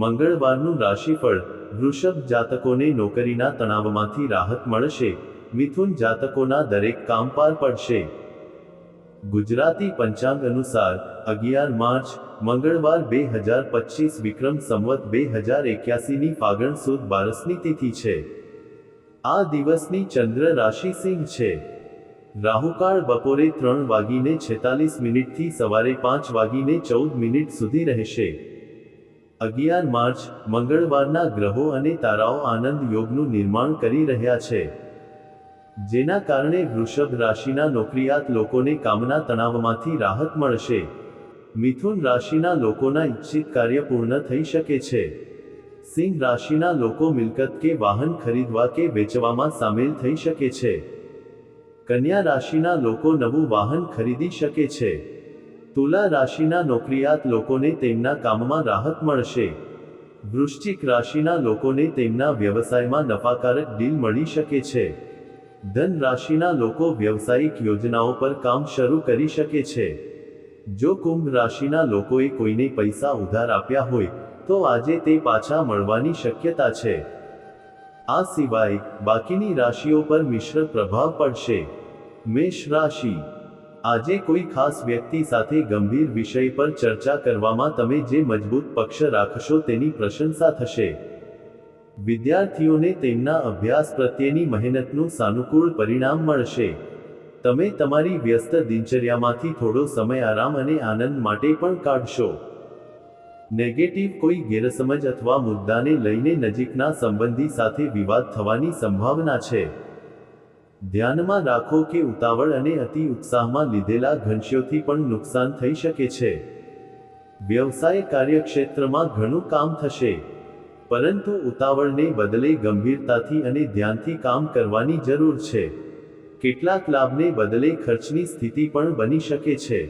મંગળવારનું રાશિફળ વૃષભ જાતકોને નોકરીના તણાવમાંથી રાહત મળશે, મિથુન જાતકોના દરેક કામ પાર પડશે. ગુજરાતી પંચાંગ અનુસાર, અગિયાર માર્ચ, મંગળવાર બે હજાર પચીસ વિક્રમ સંવત બે હજાર એક્યાસીની ફાગણ સુદ બારસની તિથિ છે. આ દિવસની ચંદ્ર રાશિ સિંહ છે. રાહુકાળ બપોરે ત્રણ વાગીને છેતાલીસ મિનિટથી સવારે પાંચ વાગીને ચૌદ મિનિટ સુધી રહેશે. અગિયાર માર્ચ, મંગળવારના ગ્રહો અને તારાઓ આનંદ યોગનું નિર્માણ કરી રહ્યા છે. જેના કારણે વૃષભ રાશિના નોકરિયાત લોકોને કામના તણાવમાંથી રાહત મળશે. મિથુન રાશિના લોકોના ઈચ્છિત કાર્ય પૂર્ણ થઈ શકે છે. સિંહ રાશિના લોકો મિલકત કે વાહન ખરીદવા કે વેચવામાં સામેલ થઈ શકે છે. કન્યા રાશિના લોકો નવું વાહન ખરીદી શકે છે. તુલા રાશિના નોકરિયાત લોકોને તેમના કામમાં રાહત મળશે. વૃશ્ચિક રાશિના લોકોને તેમના વ્યવસાયમાં નફાકારક ડીલ મળી શકે છે. ધન રાશિના લોકો વ્યવસાયિક યોજનાઓ પર કામ શરૂ કરી શકે છે. જો કુંભ રાશિના લોકોએ કોઈને પૈસા ઉધાર આપ્યા હોય, તો આજે તે પાછા મળવાની શક્યતા છે. આ સિવાય બાકીની રાશિઓ પર મિશ્ર પ્રભાવ પડશે. મેષ રાશિ આજે કોઈ ખાસ વ્યક્તિ સાથે ગંભીર વિષય પર ચર્ચા કરવામાં તમે જે મજબૂત પક્ષ રાખશો તેની પ્રશંસા થશે. વિદ્યાર્થીઓને તેમના અભ્યાસ પ્રત્યેની મહેનતનું સાનુકૂળ પરિણામ મળશે. તમે તમારી વ્યસ્ત દિનચર્યામાંથી થોડો સમય આરામ અને આનંદ માટે પણ કાઢશો. નેગેટિવ કોઈ ગેરસમજ અથવા મુદ્દાને લઈને નજીકના સંબંધી સાથે વિવાદ થવાની સંભાવના છે. ધ્યાનમાં રાખો કે ઉતાવળ અને અતિ ઉત્સાહમાં લીધેલા ઘનશ્યોથી પણ નુકસાન થઈ શકે છે. વ્યવસાય કાર્યક્ષેત્રમાં ઘણું કામ થશે. પરંતુ ઉતાવળને બદલે ગંભીરતાથી અને ધ્યાનથી કામ કરવાની જરૂર છે. કેટલાક લાભને બદલે ખર્ચની સ્થિતિ પણ બની શકે છે.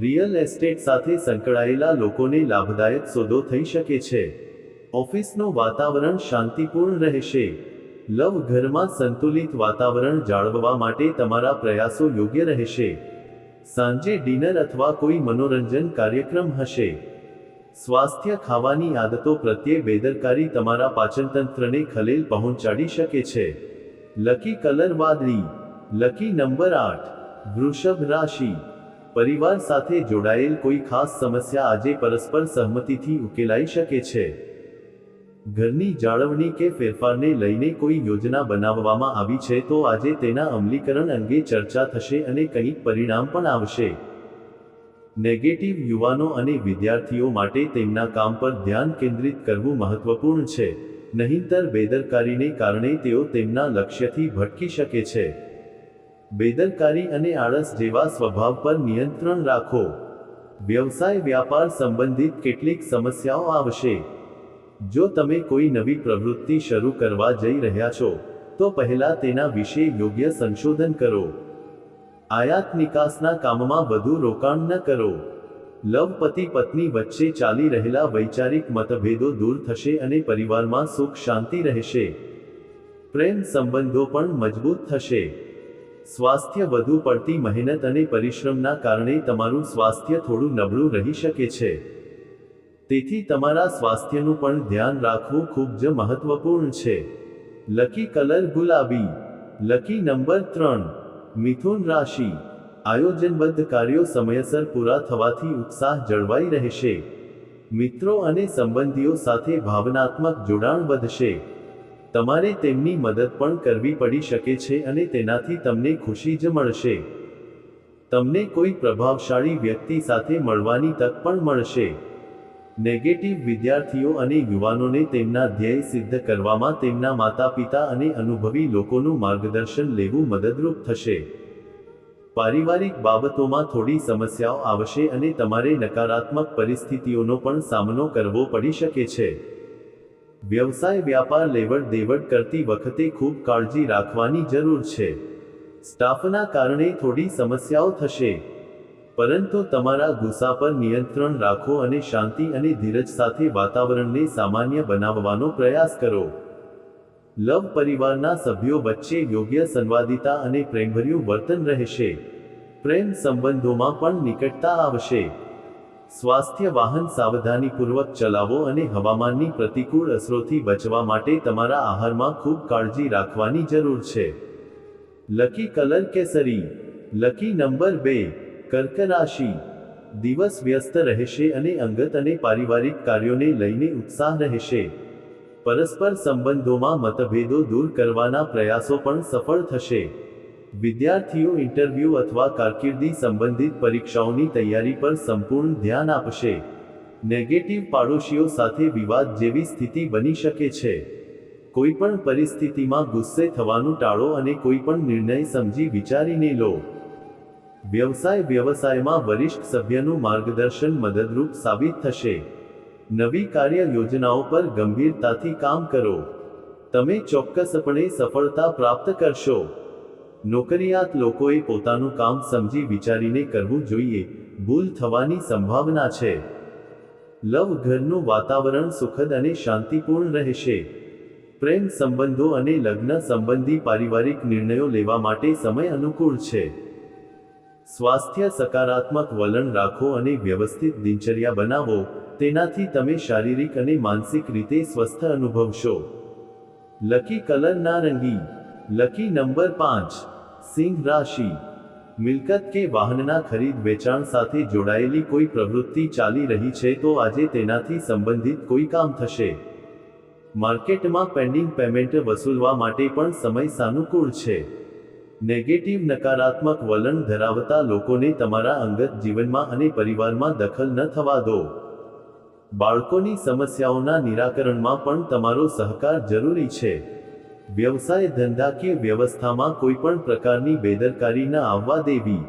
રિયલ એસ્ટેટ સાથે સંકળાયેલા લોકોને લાભદાયક સોદો થઈ શકે છે. ઓફિસનું વાતાવરણ શાંતિપૂર્ણ રહેશે. લવ ઘરમાં સંતુલિત વાતાવરણ જાળવવા માટે તમારા પ્રયાસો યોગ્ય રહેશે. સાંજે ડિનર અથવા કોઈ મનોરંજન કાર્યક્રમ હશે. સ્વાસ્થ્ય ખાવાની આદતો પ્રત્યે બેદરકારી તમારા પાચનતંત્રને ખલેલ પહોંચાડી શકે છે. લકી કલર વાદળી, લકી નંબર આઠ, વૃષભ રાશિ. પરિવાર સાથે જોડાયેલ કોઈ ખાસ સમસ્યા આજે પરસ્પર સહમતિથી ઉકેલાઈ શકે છે. ઘરની જાળવણી કે ફેરફારને લઈને કોઈ યોજના બનાવવામાં આવી છે તો આજે તેના અમલીકરણ અંગે ચર્ચા થશે અને કંઈક પરિણામ પણ આવશે. નેગેટિવ યુવાનો અને વિદ્યાર્થીઓ માટે તેમના કામ પર ધ્યાન કેન્દ્રિત કરવું મહત્વપૂર્ણ છે. નહીંતર બેદરકારીને કારણે તેઓ તેમના લક્ષ્યથી ભટકી શકે છે. બેદરકારી અને આળસ જેવા સ્વભાવ પર નિયંત્રણ રાખો. વ્યવસાય વ્યાપાર સંબંધિત કેટલીક સમસ્યાઓ આવશે. જો તમે કોઈ નવી પ્રવૃત્તિ શરૂ કરવા જઈ રહ્યા છો, તો પહેલા તેના વિશે યોગ્ય સંશોધન કરો. આયાત નિકાસના કામમાં વધુ રોકાણ ન કરો. લવપતિ પત્ની વચ્ચે ચાલી રહેલા વૈચારિક મતભેદો દૂર થશે અને પરિવારમાં સુખ શાંતિ રહેશે. પ્રેમ સંબંધો પણ મજબૂત થશે. સ્વાસ્થ્ય વધુ પડતી મહેનત અને પરિશ્રમના કારણે તમારું સ્વાસ્થ્ય થોડું નબળું રહી શકે છે. તેથી તમારા સ્વાસ્થ્યનું પણ ધ્યાન રાખવું ખૂબ જ મહત્વપૂર્ણ છે. લકી કલર ગુલાબી. લકી નંબર ત્રણ. મિથુન રાશિ. આયોજનબદ્ધ કાર્યો સમયસર પૂરા થવાથી ઉત્સાહ જળવાઈ રહેશે. મિત્રો અને સંબંધીઓ સાથે ભાવનાત્મક જોડાણ વધશે. તમારે તેમની મદદ પણ કરવી પડી શકે છે અને તેનાથી તમને ખુશી જ મળશે. તમને કોઈ પ્રભાવશાળી વ્યક્તિ સાથે મળવાની તક પણ મળશે. નેગેટિવ વિદ્યાર્થીઓ અને યુવાનોને તેમના ધ્યેય સિદ્ધ કરવામાં તેમના માતા પિતા અને અનુભવી લોકોનું માર્ગદર્શન લેવું મદદરૂપ થશે. પારિવારિક બાબતોમાં થોડી સમસ્યાઓ આવશે અને તમારે નકારાત્મક પરિસ્થિતિઓનો પણ સામનો કરવો પડી શકે છે. વ્યવસાય વ્યાપાર લેવડ દેવડ કરતી વખતે ખૂબ કાળજી રાખવાની જરૂર છે. સ્ટાફના કારણે થોડી સમસ્યાઓ થશે. પરંતુ તમારા ગુસ્સા પર નિયંત્રણ રાખો અને શાંતિ અને ધીરજ સાથે વાતાવરણને સામાન્ય બનાવવાનો પ્રયાસ કરો. લવ પરિવારના સભ્યો વચ્ચે યોગ્ય સંવાદિતા અને પ્રેમભર્યું વર્તન રહેશે. પ્રેમ સંબંધોમાં પણ નિકટતા આવશે. સ્વાસ્થ્ય વાહન સાવધાનીપૂર્વક ચલાવો અને હવામાનની પ્રતિકૂળ અસરોથી બચવા માટે તમારા આહારમાં ખૂબ કાળજી રાખવાની જરૂર છે. લકી કલર કેસરી. લકી નંબર બે. કર્ક રાશિ દિવસ વ્યસ્ત રહેશે અને અંગત અને પારિવારિક કાર્યોને લઈને ઉત્સાહ રહેશે. પરસ્પર સંબંધોમાં મતભેદો દૂર કરવાના પ્રયાસો પણ સફળ થશે. વિદ્યાર્થીઓ ઇન્ટરવ્યૂ અથવા કારકિર્દી સંબંધિત પરીક્ષાઓની તૈયારી પર સંપૂર્ણ ધ્યાન આપશે. નેગેટિવ પાડોશીઓ સાથે વિવાદ જેવી સ્થિતિ બની શકે છે. કોઈપણ પરિસ્થિતિમાં ગુસ્સે થવાનું ટાળો અને કોઈપણ નિર્ણય સમજી વિચારીને લો. વ્યવસાય વ્યવસાયમાં વરિષ્ઠ સભ્યનું માર્ગદર્શન મદદરૂપ સાબિત થશે. નવી કાર્ય યોજનાઓ પર ગંભીરતાથી કામ કરો. તમે ચોક્કસપણે સફળતા પ્રાપ્ત કરશો. નોકરિયાત લોકોએ પોતાનું કામ સમજી વિચારીને કરવું જોઈએ. ભૂલ થવાની સંભાવના છે. લવ ઘરનું વાતાવરણ સુખદ અને શાંતિપૂર્ણ રહેશે. પ્રેમ સંબંધો અને લગ્ન સંબંધી પારિવારિક નિર્ણયો લેવા માટે સમય અનુકૂળ છે. સ્વાસ્થ્ય સકારાત્મક વલણ રાખો અને વ્યવસ્થિત દિનચર્યા બનાવો, તેનાથી તમે શારીરિક અને માનસિક રીતે સ્વસ્થ અનુભવશો. લકી કલર નારંગી. લકી નંબર પાંચ. સિંહ રાશિ. મિલકત કે વાહનના ખરીદ વેચાણ સાથે જોડાયેલી કોઈ પ્રવૃત્તિ ચાલી રહી છે તો આજે તેનાથી સંબંધિત કોઈ કામ થશે. માર્કેટમાં પેન્ડિંગ પેમેન્ટ વસૂલવા માટે પણ સમય સાનુકૂળ છે. નેગેટિવ નકારાત્મક વલણ ધરાવતા લોકોને તમારા અંગત જીવનમાં અને પરિવારમાં દખલ ન થવા દો. બાળકોની સમસ્યાઓના નિરાકરણમાં પણ તમારો સહકાર જરૂરી છે. વ્યવસાય ધંધાકીય વ્યવસ્થામાં કોઈ પણ પ્રકારની બેદરકારી ન આવવા દેવી.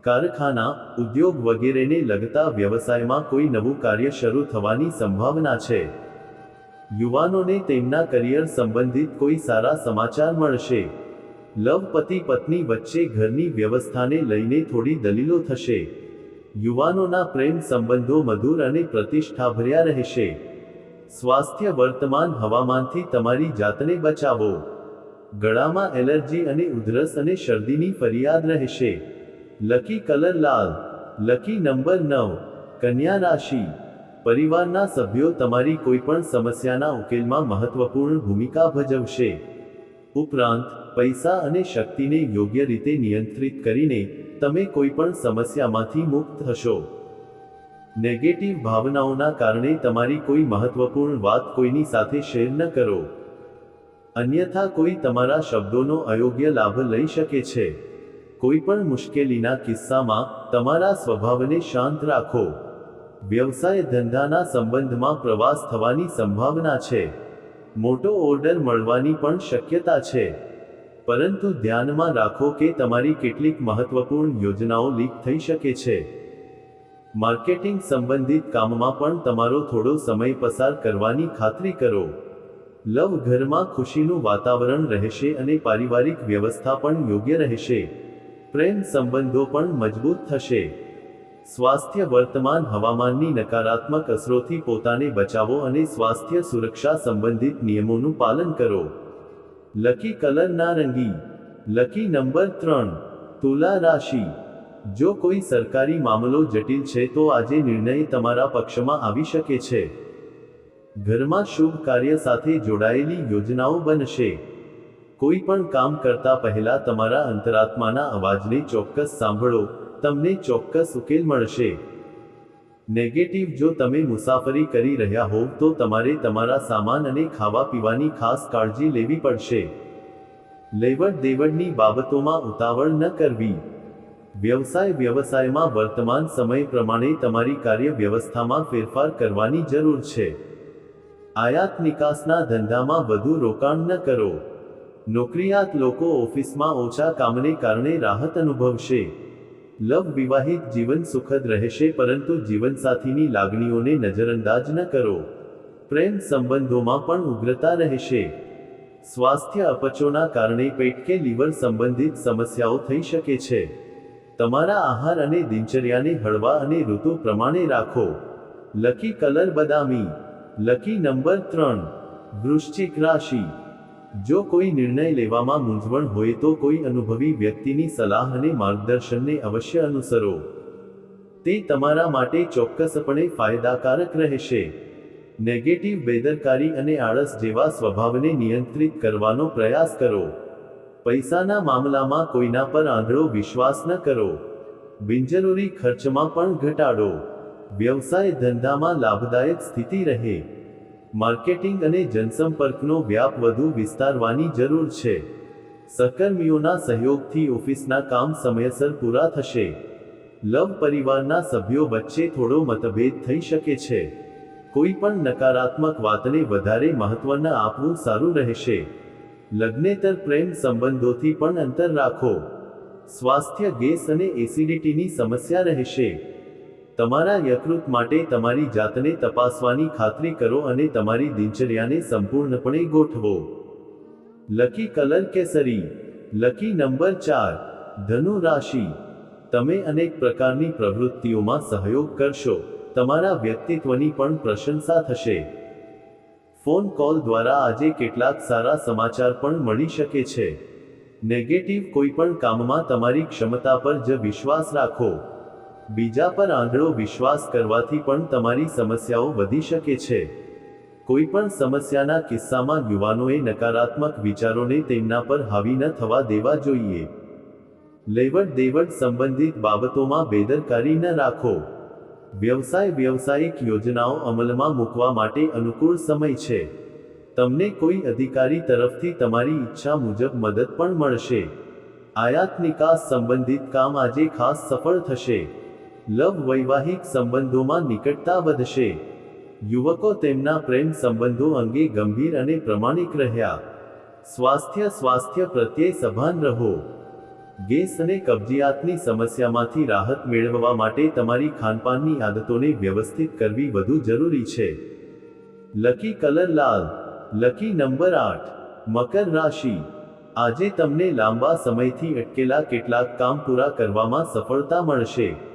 કારખાના, ઉદ્યોગ વગેરેને લગતા વ્યવસાયમાં કોઈ નવું કાર્ય શરૂ થવાની સંભાવના છે. યુવાનોને તેમના કરિયર સંબંધિત કોઈ સારા સમાચાર મળશે. લવ પતિ પત્ની વચ્ચે ઘરની વ્યવસ્થાને લઈને થોડી દલીલો થશે. યુવાનોના પ્રેમ સંબંધો મધુર અને પ્રતિષ્ઠાભર્યા રહેશે. સ્વાસ્થ્ય વર્તમાન હવામાનથી તમારી જાતને બચાવો. ગળામાં એલર્જી અને ઉધરસ અને શરદીની ફરિયાદ રહેશે. લકી કલર લાલ. લકી નંબર નવ. કન્યા રાશિ. પરિવારના સભ્યો તમારી કોઈપણ સમસ્યાના ઉકેલમાં મહત્વપૂર્ણ ભૂમિકા ભજવશે. ઉપરાંત, પૈસા અને શક્તિને યોગ્ય રીતે નિયંત્રિત કરીને, તમે કોઈ પણ સમસ્યામાંથી મુક્ત થશો નેગેટિવ ભાવનાઓના કારણે તમારી કોઈ મહત્વપૂર્ણ વાત કોઈની સાથે શેર ન કરો. અન્યથા કોઈ તમારા શબ્દોનો અયોગ્ય લાભ લઈ શકે છે. કોઈ પણ મુશ્કેલીના કિસ્સામાં, તમારા સ્વભાવને શાંત રાખો. વ્યવસાય ધંધાના સંબંધમાં પ્રવાસ થવાની સંભાવના છે. મોટો ઓર્ડર મળવાની પણ શક્યતા છે. પરંતુ ધ્યાનમાં રાખો કે તમારી કેટલીક મહત્વપૂર્ણ યોજનાઓ લીક થઈ શકે છે. માર્કેટિંગ સંબંધિત કામમાં પણ તમારો થોડો સમય પસાર કરવાની ખાતરી કરો. લવ ઘરમાં ખુશીનું વાતાવરણ રહેશે અને પારિવારિક વ્યવસ્થા પણ યોગ્ય રહેશે. પ્રેમ સંબંધો પણ મજબૂત થશે. સ્વાસ્થ્ય વર્તમાન હવામાનની નકારાત્મક અસરોથી પોતાને બચાવો અને સ્વાસ્થ્ય સુરક્ષા સંબંધિત નિયમોનું પાલન કરો. લકી કલર નારંગી. લકી નંબર ત્રણ. તુલા રાશિ. જો કોઈ સરકારી મામલો જટિલ છે તો આજે નિર્ણય તમારા પક્ષમાં આવી શકે છે. ઘરમાં શુભ કાર્ય સાથે જોડાયેલી યોજનાઓ બનશે. કોઈ પણ કામ કરતા પહેલા તમારા અંતરાત્માના અવાજને ચોક્કસ સાંભળો. તમને ચોક્કસ ઉકેલ મળશે. નેગેટિવ જો તમે મુસાફરી કરી રહ્યા હોવ તો તમારે તમારા સામાન અને ખાવા પીવાની ખાસ કાળજી લેવી પડશે. લેવડ દેવડની બાબતોમાં ઉતાવળ ન કરવી. વ્યવસાય વ્યવસાયમાં વર્તમાન સમય પ્રમાણે તમારી કાર્ય વ્યવસ્થામાં ફેરફાર કરવાની જરૂર છે. આયાત નિકાસના ધંધામાં વધુ રોકાણ ન કરો. નોકરિયાત લોકો ઓફિસમાં ઓછા કામને કારણે રાહત અનુભવશે. લવ વિવાહિત જીવન સુખદ રહેશે પરંતુ જીવનસાથીની લાગણીઓને નજરઅંદાજ ન કરો. પ્રેમ સંબંધોમાં પણ ઉગ્રતા રહેશે. સ્વાસ્થ્ય અપચોના કારણે પેટ કે લીવર સંબંધિત સમસ્યાઓ થઈ શકે છે. તમારા આહાર અને દિનચર્યાને હળવા અને ઋતુ પ્રમાણે રાખો. લકી કલર બદામી. લકી નંબર ત્રણ. વૃશ્ચિક રાશિ. જો કોઈ નિર્ણય લેવામાં મૂંઝવણ હોય તો કોઈ અનુભવી વ્યક્તિની સલાહ અને માર્ગદર્શનને અવશ્ય અનુસરો. તે તમારા માટે ચોક્કસપણે ફાયદાકારક રહેશે. નેગેટિવ, બેદરકારી અને આળસ જેવા સ્વભાવને નિયંત્રિત કરવાનો પ્રયાસ કરો. પૈસાના મામલામાં કોઈના પર આંધળો વિશ્વાસ ન કરો. બિનજરૂરી ખર્ચમાં પણ ઘટાડો. વ્યવસાય ધંધામાં લાભદાયક સ્થિતિ રહે. માર્કેટિંગ અને જનસંપર્કનો વ્યાપ વધુ વિસ્તારવાની જરૂર છે. સહકર્મીઓના સહયોગથી ઓફિસના કામ સમયસર પૂરા થશે. લવ પરિવારના સભ્યો વચ્ચે થોડો મતભેદ થઈ શકે છે. કોઈ પણ નકારાત્મક વાતને વધારે મહત્વ આપવું સારું રહેશે. લગ્નેતર પ્રેમ સંબંધોથી પણ અંતર રાખો. સ્વાસ્થ્ય ગેસ અને એસિડિટીની સમસ્યા રહેશે. તમારા યકૃત માટે તમારી જાતને તપાસવાની ખાતરી કરો અને તમારી દિનચર્યાને સંપૂર્ણપણે ગોઠવો. લકી કલર કેસરી. લકી નંબર ચાર. ધનુ રાશિ. તમે અનેક પ્રકારની પ્રવૃત્તિઓમાં સહયોગ કરશો. તમારા વ્યક્તિત્વની પણ પ્રશંસા થશે. ફોન કોલ દ્વારા આજે કેટલાક સારા સમાચાર પણ મળી શકે છે. નેગેટિવ કોઈ પણ કામમાં તમારી ક્ષમતા પર જ વિશ્વાસ રાખો. બીજા પર આંધળો વિશ્વાસ કરવાથી પણ તમારી સમસ્યાઓ વધી શકે છે. કોઈ પણ સમસ્યાના કિસ્સામાં યુવાનોએ નકારાત્મક વિચારોને તેમના પર હાવી ન થવા દેવા જોઈએ. લેવડ દેવડ સંબંધિત બાબતોમાં બેદરકારી ન રાખો. વ્યવસાય વ્યવસાયિક યોજનાઓ અમલમાં મૂકવા માટે અનુકૂળ સમય છે. તમને કોઈ અધિકારી તરફથી તમારી ઈચ્છા મુજબ મદદ પણ મળશે. આયાત નિકાસ સંબંધિત કામ આજે ખાસ સફળ થશે. લવ વૈવાહિક સંબંધોમાં નિકટતા વધશે. યુવકો તેમના પ્રેમ સંબંધો અંગે ગંભીર અને પ્રમાણિક રહ્યા. સ્વાસ્થ્ય સ્વાસ્થ્ય પ્રત્યે સભાન રહો. ગેસ અને કબજિયાતની સમસ્યામાંથી રાહત મેળવવા માટે તમારી ખાનપાનની આદતોને વ્યવસ્થિત કરવી વધુ જરૂરી છે. લકી કલર લાલ, લકી નંબર આઠ, મકર રાશિ. આજે તમને લાંબા સમયથી અટકેલા કેટલાક કામ પૂરા કરવામાં સફળતા મળશે.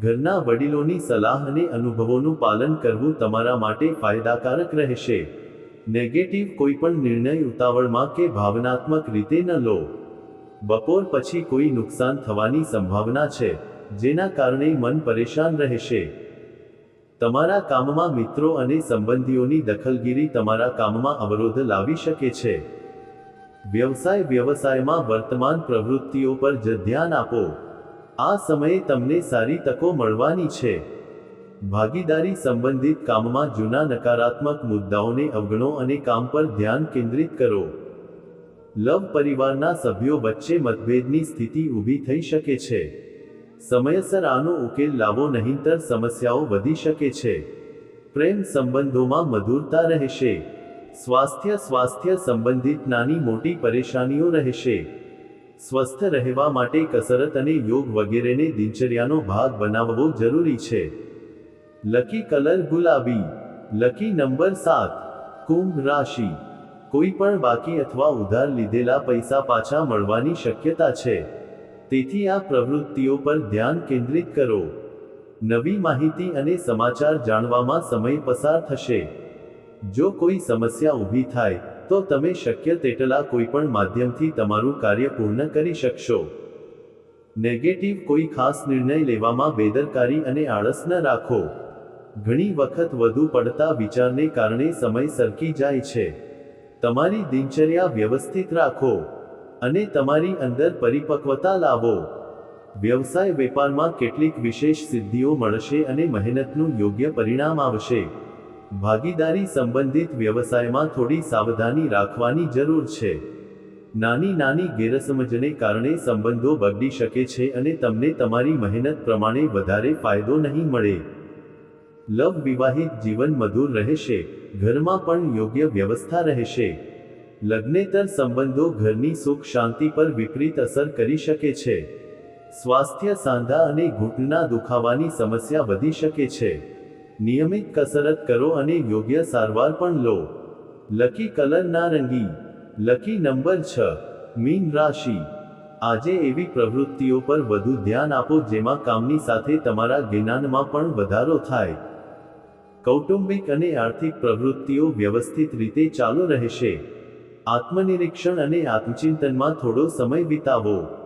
ઘરના વડીલોની સલાહ અને અનુભવોનું પાલન કરવું તમારા માટે ફાયદાકારક રહેશે. નેગેટિવ કોઈપણ નિર્ણય ઉતાવળમાં કે ભાવનાત્મક રીતે ન લો. બપોર પછી કોઈ નુકસાન થવાની સંભાવના છે, જેના કારણે મન પરેશાન રહેશે. તમારા કામમાં મિત્રો અને સંબંધીઓની દખલગીરી તમારા કામમાં અવરોધ લાવી શકે છે. વ્યવસાય વ્યવસાયમાં વર્તમાન પ્રવૃત્તિઓ પર જ ધ્યાન આપો. આ સમયે તમને સારી તકો મળવાની છે. ભાગીદારી સંબંધિત કામમાં જૂના નકારાત્મક મુદ્દાઓને અવગણો અને કામ પર ધ્યાન કેન્દ્રિત કરો. લવ પરિવારના સભ્યો વચ્ચે મતભેદની સ્થિતિ ઊભી થઈ શકે છે. સમયસર આનો ઉકેલ લાવો નહીંતર સમસ્યાઓ વધી શકે છે. પ્રેમ સંબંધોમાં મધુરતા રહેશે. સ્વાસ્થ્ય સ્વાસ્થ્ય સંબંધિત નાની મોટી પરેશાનીઓ રહેશે. સ્વસ્થ રહેવા માટે કસરત અને યોગ વગેરેને દિનચર્યાનો ભાગ બનાવવો જરૂરી છે. લકી કલર ગુલાબી, લકી નંબર સાત, કુંભ રાશિ. કોઈ પણ બાકી અથવા ઉધાર લીધેલા પૈસા પાછા મળવાની શક્યતા છે. તેથી આ પ્રવૃત્તિઓ પર ધ્યાન કેન્દ્રિત કરો. નવી માહિતી અને સમાચાર જાણવામાં સમય પસાર થશે. જો કોઈ સમસ્યા ઊભી થાય તો તમે શક્ય તેટલા કોઈ પણ માધ્યમથી તમારું કાર્ય પૂર્ણ કરી શકશો. નેગેટિવ કોઈ ખાસ નિર્ણય લેવામાં બેદરકારી અને આળસ ન રાખો. ઘણી વખત વધુ પડતા વિચારને કારણે સમય સરકી જાય છે. તમારી દિનચર્યા વ્યવસ્થિત રાખો અને તમારી અંદર પરિપક્વતા લાવો. વ્યવસાય વેપારમાં કેટલીક વિશેષ સિદ્ધિઓ મળશે અને મહેનતનું યોગ્ય પરિણામ આવશે. ભાગીદારી સંબંધિત વ્યવસાયમાં થોડી સાવધાની રાખવાની જરૂર છે. નાની નાની ગેરસમજને કારણે સંબંધો બગડી શકે છે અને તમને તમારી મહેનત પ્રમાણે વધારે ફાયદો નહીં મળે. લવ વિવાહિત જીવન મધુર રહેશે, ઘરમાં પણ યોગ્ય વ્યવસ્થા રહેશે. લગ્નેતર સંબંધો ઘરની સુખ શાંતિ પર વિપરીત અસર કરી શકે છે. સ્વાસ્થ્ય સાંધા અને ઘૂંટના દુખાવાની સમસ્યા વધી શકે છે. નિયમિત કસરત કરો અને યોગ્ય સારવાર પણ લો. લકી કલર નારંગી લકી નંબર છ. મીન રાશિ. આજે એવી પ્રવૃત્તિઓ પર વધુ ધ્યાન આપો જેમાં કામની સાથે તમારા જ્ઞાનમાં પણ વધારો થાય. કૌટુંબિક અને આર્થિક પ્રવૃત્તિઓ વ્યવસ્થિત રીતે ચાલુ રહેશે. આત્મનિરીક્ષણ અને આત્મચિંતનમાં થોડો સમય વિતાવો.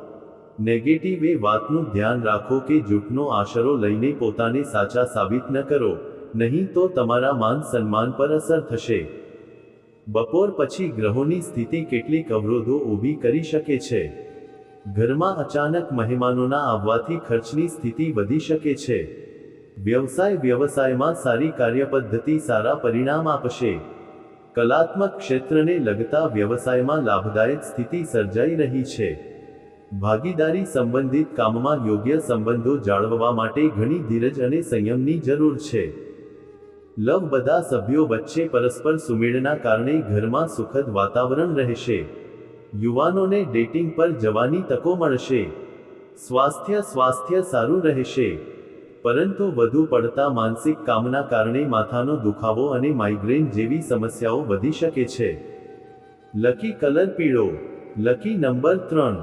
નેગેટિવ એ વાતનું ધ્યાન રાખો કે જૂઠનો આશરો લઈને પોતાને સાચા સાબિત ન કરો, નહીં તો તમારા માન સન્માન પર અસર થશે. બપોર પછી ગ્રહોની સ્થિતિ કેટલીક અવરોધો ઊભી કરી શકે છે. ઘરમાં અચાનક મહેમાનોના આવવાથી ખર્ચની સ્થિતિ વધી શકે છે. વ્યવસાય વ્યવસાયમાં સારી કાર્યપદ્ધતિ સારા પરિણામ આપશે. કલાત્મક ક્ષેત્રને લગતા વ્યવસાયમાં લાભદાયક સ્થિતિ સર્જાઈ રહી છે. ભાગીદારી સંબંધિત કામમાં યોગ્ય સંબંધો જાળવવા માટે ઘણી ધીરજ અને સંયમની જરૂર છે. લવ બધા સભ્યો વચ્ચે પરસ્પર સુમેળના કારણે ઘરમાં સુખદ વાતાવરણ રહેશે. યુવાનોને ડેટિંગ પર જવાની તકો મળશે. સ્વાસ્થ્ય સ્વાસ્થ્ય સારું રહેશે. પરંતુ વધુ પડતા માનસિક કામના કારણે માથાનો દુખાવો અને માઇગ્રેન જેવી સમસ્યાઓ વધી શકે છે. લકી કલર પીળો. લકી નંબર ત્રણ.